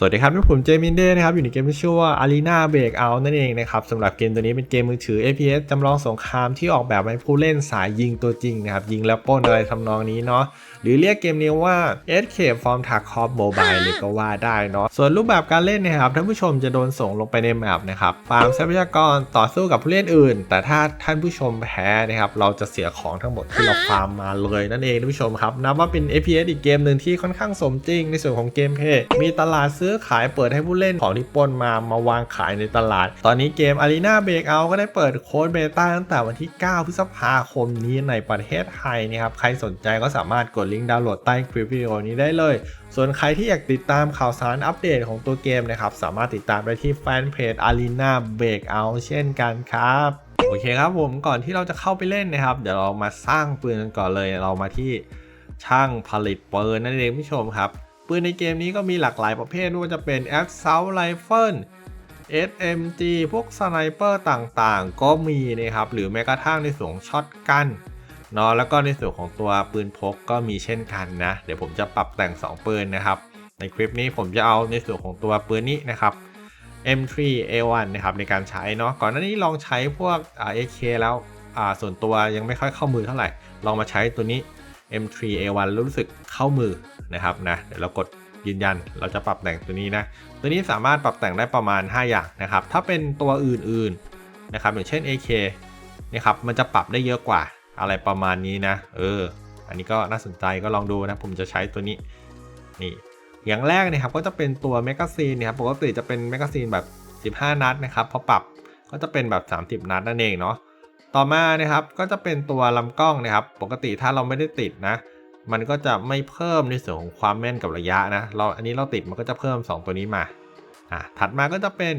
สวัสดีครับผมเจมินเด้นะครับ อยู่ในเกมที่ชื่อว่า Arena Breakout นั่นเองนะครับสำหรับเกมตัวนี้เป็นเกมมือถือ FPS จำลองสงครามที่ออกแบบให้ผู้เล่นสายยิงตัวจริงนะครับ ยิงแล้วป้นอะไรทำนองนี้เนาะหรือเรียกเกมนี้ว่า Escape from Tarkov Mobile เลยก็ว่าได้เนาะส่วนรูปแบบการเล่นนะครับท่านผู้ชมจะโดนส่งลงไปในแมปนะครับฟาร์มทรัพยากรต่อสู้กับผู้เล่นอื่น แต่ถ้าท่านผู้ชมแพ้นะครับเราจะเสียของทั้งหมดที่เราฟาร์มมาเลยนั่นเองท่านผู้ชมครับนับว่าเป็น FPS อีกเกมหนึ่งที่ค่อนข้างสมจริงในส่วนของเกมเพย์มีตลาดซื้อื้อขายเปิดให้ผู้เล่นของที่ปล้นมามาวางขายในตลาด ตอนนี้เกม Arena Breakout ก็ได้เปิดโค้ดเบต้าตั้งแต่วันที่ 9 พฤษภาคมนี้ในประเทศไทยนะครับ ใครสนใจก็สามารถกดลิงก์ดาวน์โหลดใต้คลิปวิดีโอนี้ได้เลย ส่วนใครที่อยากติดตามข่าวสารอัปเดตของตัวเกมนะครับ สามารถติดตามได้ที่แฟนเพจ Arena Breakout เช่นกันครับโอเคครับผมก่อนที่เราจะเข้าไปเล่นนะครับ เดี๋ยวเรามาสร้างปืนกันก่อนเลยเรามาที่ช่างผลิตปืนนั่นเองผู้ชมครับ ปืนในเกมนี้ก็มีหลากหลายประเภทไม่ว่าจะเป็น Assault Rifle SMG พวกสไนเปอร์ต่างๆ ก็มีนะครับ หรือแม้กระทั่งในส่วนช็อตกันเนาะแล้วก็ในส่วนของตัวปืนพกก็มีเช่นกันนะ เดี๋ยวผมจะปรับแต่ง 2 ปืนนะครับ ในคลิปนี้ผมจะเอาในส่วนของตัวปืนนี้นะครับ M3A1 นะครับในการใช้เนาะก่อนหน้านี้ลองใช้พวกอ่า AK แล้วส่วนตัวยังไม่ค่อยเข้ามือเท่าไหร่ ลองมาใช้ตัวนี้ M3A1 รู้สึกเข้ามือ นะครับนะเดี๋ยวเรากดยืนยันเราจะปรับแต่งตัวนี้นะ ตัวนี้สามารถปรับแต่งได้ประมาณ 5 อย่างนะครับ ถ้าเป็นตัวอื่นๆนะครับอย่างเช่น AK นะครับมันจะปรับได้เยอะกว่าอะไรประมาณนี้นะ เออ อันนี้ก็น่าสนใจก็ลองดูนะ ผมจะใช้ตัวนี้นี่อย่างแรกนะครับก็จะเป็นตัวแมกกาซีนนะครับปกติจะเป็นแมกกาซีนแบบ 15 นัดนะครับพอปรับก็จะเป็นแบบ 30 นัดนั่นเองเนาะต่อมานะครับก็จะเป็นตัวลำกล้องนะครับ ปกติถ้าเราไม่ได้ติดนะ มันก็จะไม่เพิ่มในส่วนของความแม่นกับระยะนะ เราอันนี้เราติดมันก็จะเพิ่ม 2 ตัวนี้มา อะ ถัดมาก็จะเป็น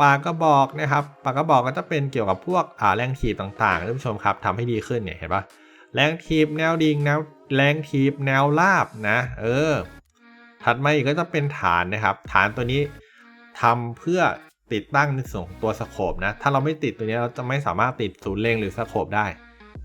ปากกระบอกนะครับปากกระบอกก็จะเป็นเกี่ยวกับพวกอ่าแรงถีบต่างๆท่านผู้ชมครับทำให้ดีขึ้นเนี่ยเห็นปะแรงถีบแนวดิ่งแนวแรงถีบแนวราบนะ เออ ถัดมาอีกก็จะเป็นฐานนะครับ ฐานตัวนี้ทำเพื่อติดตั้งในส่วนของตัวสโคปนะ ถ้าเราไม่ติดตัวนี้เราจะไม่สามารถติดศูนย์เล็งหรือสโคปได้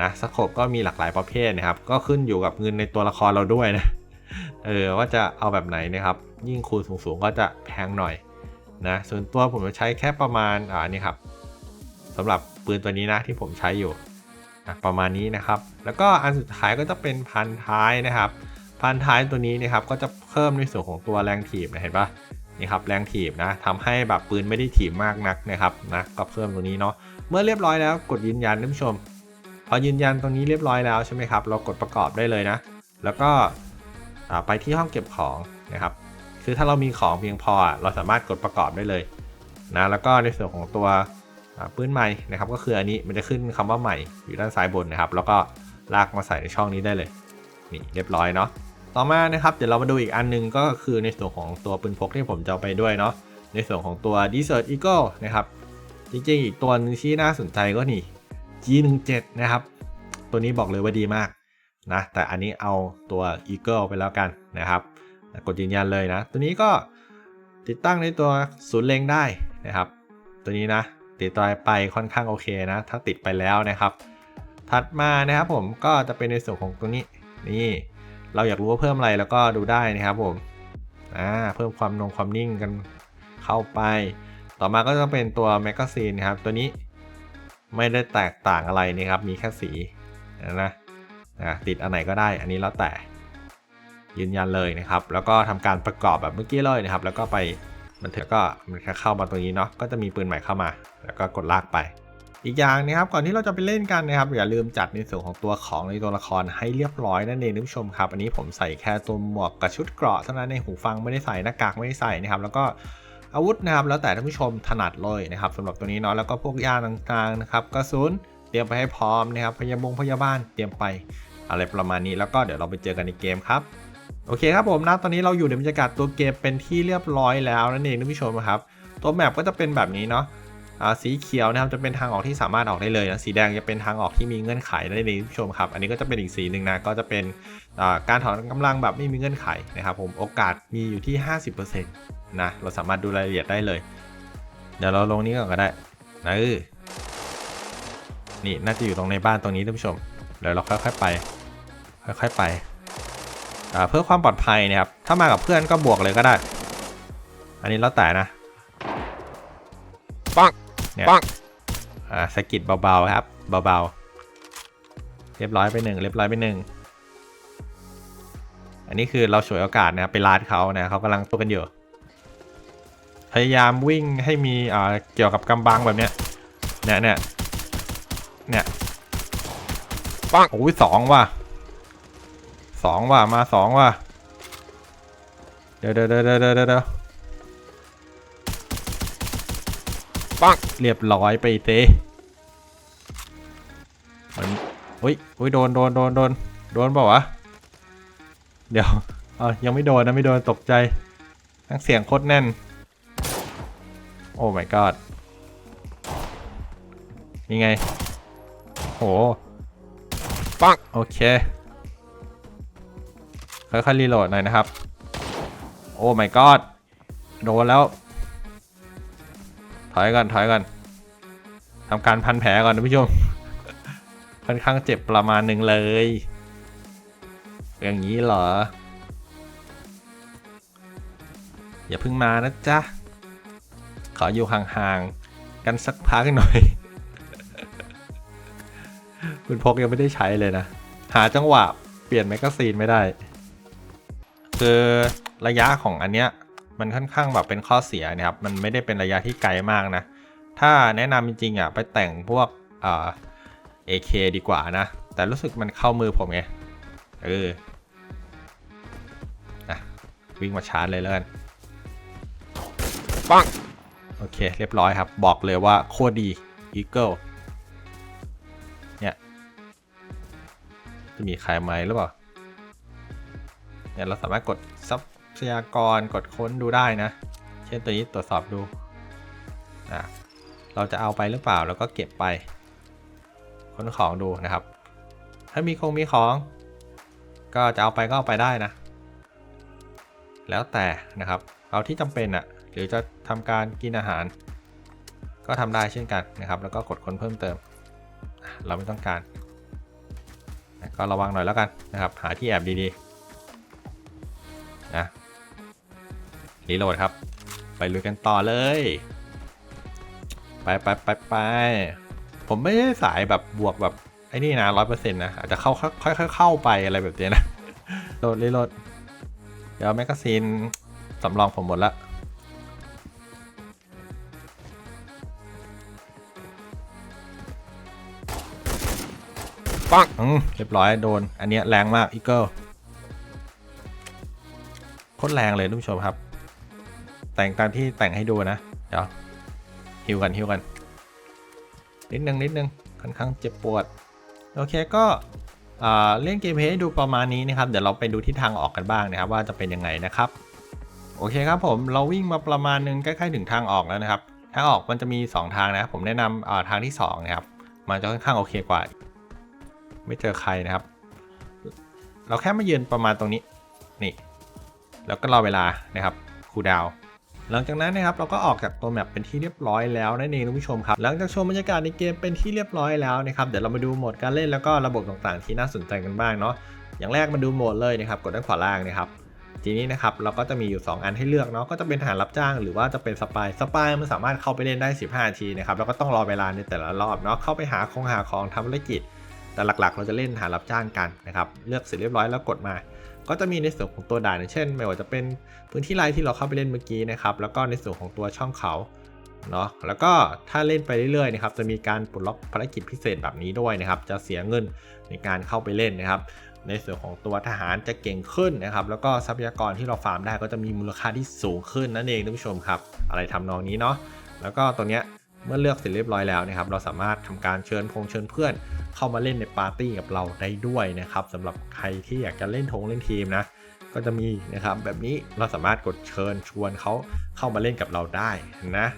นะสโคปก็มีหลากหลายประเภทนะครับ ก็ขึ้นอยู่กับเงินในตัวละครเราด้วยนะเออว่าจะเอาแบบไหนนะครับ ยิ่งคูณสูงๆก็จะแพงหน่อยนะส่วนตัวผมจะใช้แค่ประมาณอ่านี่ครับสำหรับปืนตัวนี้นะที่ผมใช้อยู่นะประมาณนี้นะครับ แล้วก็อันสุดท้ายก็จะเป็นพันท้ายนะครับ พันท้ายตัวนี้นะครับก็จะเพิ่มในส่วนของตัวแรงถีบนะเห็นปะนี่ครับแรงถีบนะทำให้แบบปืนไม่ได้ถีบมากนักนะครับนะก็เพิ่มตรงนี้เนาะเมื่อเรียบร้อยแล้วกดยืนยันท่านผู้ชม พอยืนยันตรงนี้เรียบร้อยแล้วใช่ไหมครับเรากดประกอบได้เลยนะ แล้วก็ไปที่ห้องเก็บของนะครับ คือถ้าเรามีของเพียงพอเราสามารถกดประกอบได้เลยนะแล้วก็ในส่วนของตัวปืนใหม่นะครับ ก็คืออันนี้มันจะขึ้นคำว่าใหม่อยู่ด้านซ้ายบนนะครับ แล้วก็ลากมาใส่ในช่องนี้ได้เลยนี่เรียบร้อยเนาะต่อมานะครับเดี๋ยวเรามาดูอีกอันหนึงก็คือในส่วนของตัวปืนพกที่ผมจะไปด้วยเนาะในส่วนของตัว Desert Eagle นะครับจริงๆอีกตัวนึงที่น่าสนใจก็นี่ G17 นะครับ ตัวนี้บอกเลยว่าดีมากนะแต่อันนี้เอาตัว Eagle ไปแล้วกันนะครับกดยืนยันเลยนะ ตัวนี้ก็ติดตั้งในตัวศูนย์เลงได้นะครับ ตัวนี้นะติดต่อไปค่อนข้างโอเคนะ ถ้าติดไปแล้วนะครับ ถัดมานะครับผมก็จะเป็นในส่วนของตัวนี้นี่ เราอยากรู้ว่าเพิ่มอะไรแล้วก็ดูได้นะครับผมอ่าเพิ่มความนงความนิ่งกันเข้าไป ต่อมาก็จะเป็นตัวแมกกาซีนนะครับ ตัวนี้ ไม่ได้แตกต่างอะไรนะครับ มีแค่สีนะนะติดอันไหนก็ได้ อันนี้แล้วแต่ยืนยันเลยนะครับ แล้วก็ทำการประกอบแบบเมื่อกี้เลยนะครับ แล้วก็ไปมันถอะก็มันแค่เข้ามาตรงนี้เนาะ ก็จะมีปืนใหม่เข้ามา แล้วก็กดลากไป อีกอย่างนะครับ ก่อนที่เราจะไปเล่นกันนะครับ อย่าลืมจัดในส่วนของตัวของในตัวละครให้เรียบร้อยนั่นเองท่านผู้ชมครับ อันนี้ผมใส่แค่ตัวหมวกกับชุดเกราะเท่านั้นในหูฟังไม่ได้ใส่หน้ากากไม่ได้ใส่นะครับ แล้วก็ อาวุธนะครับแล้วแต่ท่านผู้ชมถนัดเลยนะครับสำหรับตัวนี้เนาะแล้วก็พวกยาต่างๆนะครับกระสุนเตรียมไปให้พร้อมนะครับพยาบงพยาบาลเตรียมไปอะไรประมาณนี้แล้วก็เดี๋ยวเราไปเจอกันในเกมครับโอเคครับผมนะตอนนี้เราอยู่ในบรรยากาศตัวเกมเป็นที่เรียบร้อยแล้วนั่นเองท่านผู้ชมครับ ตัวแมปก็จะเป็นแบบนี้เนาะสีเขียวนะครับจะเป็นทางออกที่สามารถออกได้เลยนะสีแดงจะเป็นทางออกที่มีเงื่อนไขนั่นเองท่านผู้ชมครับ อันนี้ก็จะเป็นอีกสีหนึ่งนะก็จะเป็นการถอนกำลังแบบไม่มีเงื่อนไขนะครับผมโอกาสมีอยู่ที่ 50%นะเราสามารถดูรายละเอียดได้เลย เดี๋ยวเราลงนี้ก่อนก็ได้นะเออนี่น่าจะอยู่ตรงในบ้านตรงนี้ท่านผู้ชมเดี๋ยวเราค่อยๆไป ค่อยๆไปอ่าเพื่อความปลอดภัยนะครับ ถ้ามากับเพื่อนก็บวกเลยก็ได้ อันนี้แล้วแต่นะ ปังเนี่ยปังอ่าสะกิดเบาๆครับ เบาๆ เรียบร้อยไปหนึ่งเรียบร้อยไปหนึ่ง อันนี้คือเราฉวยโอกาสนะครับไปลาดเขานะเขากำลังตัวกันอยู่ พยายามวิ่งให้มีอ่าเกี่ยวกับกำบังแบบเนี้ยเนี่ยเนี่ยเนี่ยปังโอ้ยสองว่ะสองว่ะมาสองว่ะเดี๋ยวเดี๋ยวเดี๋ยวเดี๋ยวเดี๋ยวเดี๋ยวปังเรียบร้อยไปเตะมันอุ้ยอุ้ยโดนโดนโดนโดนโดนเปล่าวะ เดี๋ยวเออยังไม่โดนนะไม่โดนตกใจทั้งเสียงโคตรแน่น โอ้ my god นี่ไง โห ปัง โอเค ค่อยๆรีโหลดหน่อยนะครับ โอ้ my god โดนแล้ว ถอยก่อน ถอยก่อนทำการพันแผลก่อนนะผู้ชม ค่อนข้างเจ็บประมาณหนึ่งเลย อย่างนี้เหรอ อย่าเพิ่งมานะจ๊ะ ขออยู่ห่างๆ กันสักพักหน่อย คุณพกยังไม่ได้ใช้เลยนะ หาจังหวะเปลี่ยนแมกกาซีนไม่ได้ คือระยะของอันเนี้ยมันค่อนข้างแบบเป็นข้อเสียนะครับ มันไม่ได้เป็นระยะที่ไกลมากนะ ถ้าแนะนำจริงๆอะไปแต่งพวกเอ่า AK ดีกว่านะ แต่รู้สึกมันเข้ามือผมไง เออ วิ่งมาชาร์จเลยแล้วกันปังโอเค เรียบร้อยครับ บอกเลยว่าโคตรดี Eagle เนี่ย จะมีใครไหมหรือเปล่าเนี่ยเราสามารถกดทรัพยากรกดค้นดูได้นะ เช่นตัวนี้ตรวจสอบดูนะเราจะเอาไปหรือเปล่าแล้วก็เก็บไป ค้นของดูนะครับ ถ้ามีคงมีของ ก็จะเอาไปก็เอาไปได้นะ แล้วแต่นะครับ เอาที่จำเป็นอะหรือจะทำการกินอาหาร ก็ทำได้เช่นกันนะครับ แล้วก็กดค้นเพิ่มเติม เราไม่ต้องการก็ระวังหน่อยแล้วกันนะครับ หาที่แอบดีๆนะรีโหลดครับ ไปลุยกันต่อเลย ไปไปไปไปผมไม่ได้สายแบบบวกแบบไอ้นี่นะร้อยเปอร์เซ็นต์นะอาจจะเข้าค่อยๆเข้าไปอะไรแบบนี้นะโหลดรีโหลด เดี๋ยวแมกกาซีนสำรองผมหมดละปังอืมเรียบร้อยโดน อันเนี้ยแรงมากอีเกิลโคตรแรงเลยท่านผู้ชมครับ แต่งตามที่แต่งให้ดูนะ เดี๋ยวฮิวกันฮิวกัน นิดนึงนิดนึงค่อนข้างเจ็บปวด โอเคก็อ่า เล่นเกมเพลย์ให้ดูประมาณนี้นะครับ เดี๋ยวเราไปดูที่ทางออกกันบ้างนะครับ ว่าจะเป็นยังไงนะครับ โอเคครับผมเราวิ่งมาประมาณนึงใกล้ๆถึงทางออกแล้วนะครับ ทางออกมันจะมี 2 ทางนะผมแนะนำทางที่2นะครับมันจะค่อนข้างโอเคกว่า ไม่เจอใครนะครับ เราแค่มายืนประมาณตรงนี้นี่ แล้วก็รอเวลานะครับคูดาว หลังจากนั้นนะครับเราก็ออกจากตัวแมปเป็นที่เรียบร้อยแล้วนั่นเองท่านผู้ชมครับหลังจากชมบรรยากาศในเกมเป็นที่เรียบร้อยแล้วนะครับเดี๋ยวเรามาดูโหมดการเล่นแล้วก็ระบบต่างๆ ที่น่าสนใจกันบ้างเนาะอย่างแรกมาดูโหมดเลยนะครับกดด้านขวาล่างนะครับทีนี้นะครับเราก็จะมีอยู่ 2 อันให้เลือกเนาะก็จะเป็นทหารรับจ้างหรือว่าจะเป็นสปายสปายมันสามารถเข้าไปเล่นได้ 15นาทีนะครับแล้วก็ต้องรอเวลาในแต่ละรอบเนาะเข้าไปหาของหาของทำธุรกิจ แต่หลักๆ เราจะเล่นทหารรับจ้างกันนะครับเลือกเสร็จเรียบร้อยแล้วกดมา ก็จะมีในส่วนของตัวด่านอย่างเช่น ไม่ว่าจะเป็นพื้นที่ไลน์ที่เราเข้าไปเล่นเมื่อกี้นะครับ แล้วก็ในส่วนของตัวช่องเขาเนาะแล้วก็ถ้าเล่นไปเรื่อยๆนะครับจะมีการปลดล็อกภารกิจพิเศษแบบนี้ด้วยนะครับ จะเสียเงินในการเข้าไปเล่นนะครับ ในส่วนของตัวทหารจะเก่งขึ้นนะครับ แล้วก็ทรัพยากรที่เราฟาร์มได้ก็จะมีมูลค่าที่สูงขึ้นนั่นเองท่านผู้ชมครับ อะไรทำนองนี้เนาะแล้วก็ตัวเนี้ย เมื่อเลือกเสร็จเรียบร้อยแล้วนะครับ เราสามารถทำการเชิญพงเชิญเพื่อนเข้ามาเล่นในปาร์ตี้กับเราได้ด้วยนะครับสำหรับใครที่อยากจะเล่นทงเล่นทีมนะก็จะมีนะครับแบบนี้เราสามารถกดเชิญชวนเขาเข้ามาเล่นกับเราได้นะ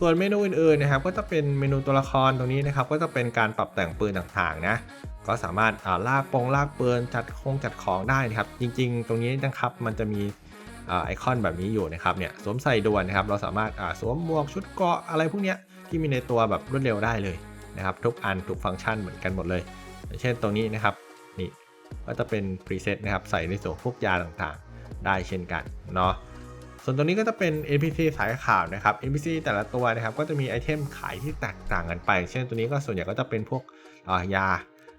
ส่วนเมนูอื่นๆนะครับก็จะเป็นเมนูตัวละครตรงนี้นะครับ ก็จะเป็นการปรับแต่งปืนต่างๆนะก็สามารถาลากปงลากปืนจัดคงจัดของได้นะครับ จริงๆ ตรงนี้นะครับมันจะมี ไอคอนแบบนี้อยู่นะครับเนี่ยสวมใส่ด่วนนะครับเราสามารถสวมหมวกชุดเกราะอะไรพวกเนี้ยที่มีในตัวแบบรวดเร็วได้เลยนะครับทุกอันทุกฟังก์ชันเหมือนกันหมดเลย เช่นตรงนี้นะครับนี่ก็จะเป็นพรีเซตนะครับใส่ในส่วนพวกยาต่างๆ ได้เช่นกันเนาะส่วนตรงนี้ก็จะเป็น NPC สายข่าวนะครับ NPC แต่ละตัวนะครับก็จะมีไอเทมขายที่แตกต่างกันไป เช่นตัวนี้ก็ส่วนใหญ่ก็จะเป็นพวกยา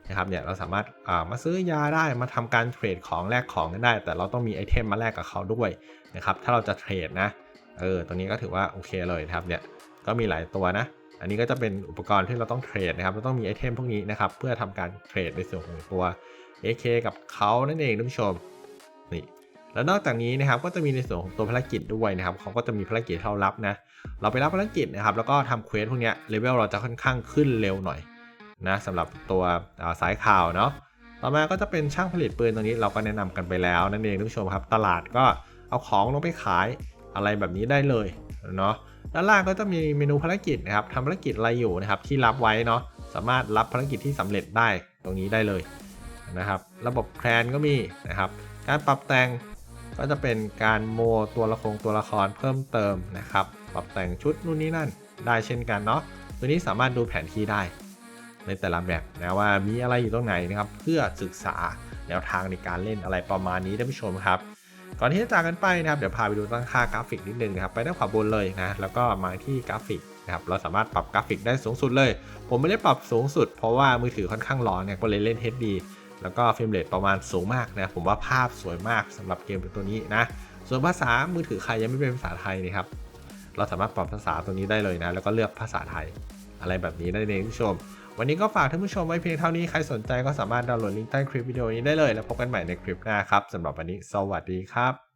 นะครับเนี่ยเราสามารถามาซื้อยาได้มาทำการเทรดของแลกของกันได้ แต่เราต้องมีไอเทมมาแลกกับเขาด้วยนะครับถ้าเราจะเทรดนะเออตัวนี้ก็ถือว่าโอเคเลยนะครับเนี่ยก็มีหลายตัวนะ อันนี้ก็จะเป็นอุปกรณ์ที่เราต้องเทรดนะครับเราต้องมีไอเทมพวกนี้นะครับเพื่อทำการเทรดในส่วนของตัว AK กับเขานั่นเองท่านผู้ชมนี่แล้วนอกจากนี้นะครับก็จะมีในส่วนของตัวภารกิจด้วยนะครับเขาก็จะมีภารกิจให้เรารับนะ เราไปรับภารกิจนะครับแล้วก็ทำเควสพวกนี้เลเวลเราจะค่อนข้างขึ้นเร็วหน่อย นะสำหรับตัวสายข่าวเนาะต่อมาก็จะเป็นช่างผลิตปืนตรงนี้เราก็แนะนำกันไปแล้วนั่นเองท่านผู้ชมครับ ตลาดก็เอาของลงไปขายอะไรแบบนี้ได้เลยเนาะด้านล่างก็จะมีเมนูภารกิจนะครับทำภารกิจอะไรอยู่นะครับที่รับไว้เนาะสามารถรับภารกิจที่สำเร็จได้ตรงนี้ได้เลยนะครับ ระบบแคลนก็มีนะครับ การปรับแต่งก็จะเป็นการโมตัวละครตัวละครเพิ่มเติมนะครับ ปรับแต่งชุดนู่นนี่นั่นได้เช่นกันเนาะตัวนี้สามารถดูแผนที่ได้ ในแต่ละแบบนะว่ามีอะไรอยู่ตรงไหนนะครับเพื่อศึกษาแนวทางในการเล่นอะไรประมาณนี้ท่านผู้ชมครับ ก่อนที่จะจากกันไปนะครับเดี๋ยวพาไปดูตั้งค่ากราฟิกนิดนึงนะครับไปด้านขวาบนเลยนะแล้วก็มาที่กราฟิกนะครับเราสามารถปรับกราฟิกได้สูงสุดเลย ผมไม่ได้ปรับสูงสุด เพราะว่ามือถือค่อนข้างร้อนเนี่ยก็เลยเล่น HD แล้วก็เฟรมเรทประมาณสูงมากนะผมว่าภาพสวยมากสำหรับเกมตัวนี้นะส่วนภาษามือถือใครยังไม่เป็นภาษาไทยนี่ครับ เราสามารถปรับภาษาตัวนี้ได้เลยนะ แล้วก็เลือกภาษาไทยอะไรแบบนี้ได้เลยท่านผู้ชม วันนี้ก็ฝากท่านผู้ชมไว้เพียงเท่านี้ ใครสนใจก็สามารถดาวน์โหลดลิงก์ใต้คลิปวิดีโอนี้ได้เลย แล้วพบกันใหม่ในคลิปหน้าครับสำหรับวันนี้ สวัสดีครับ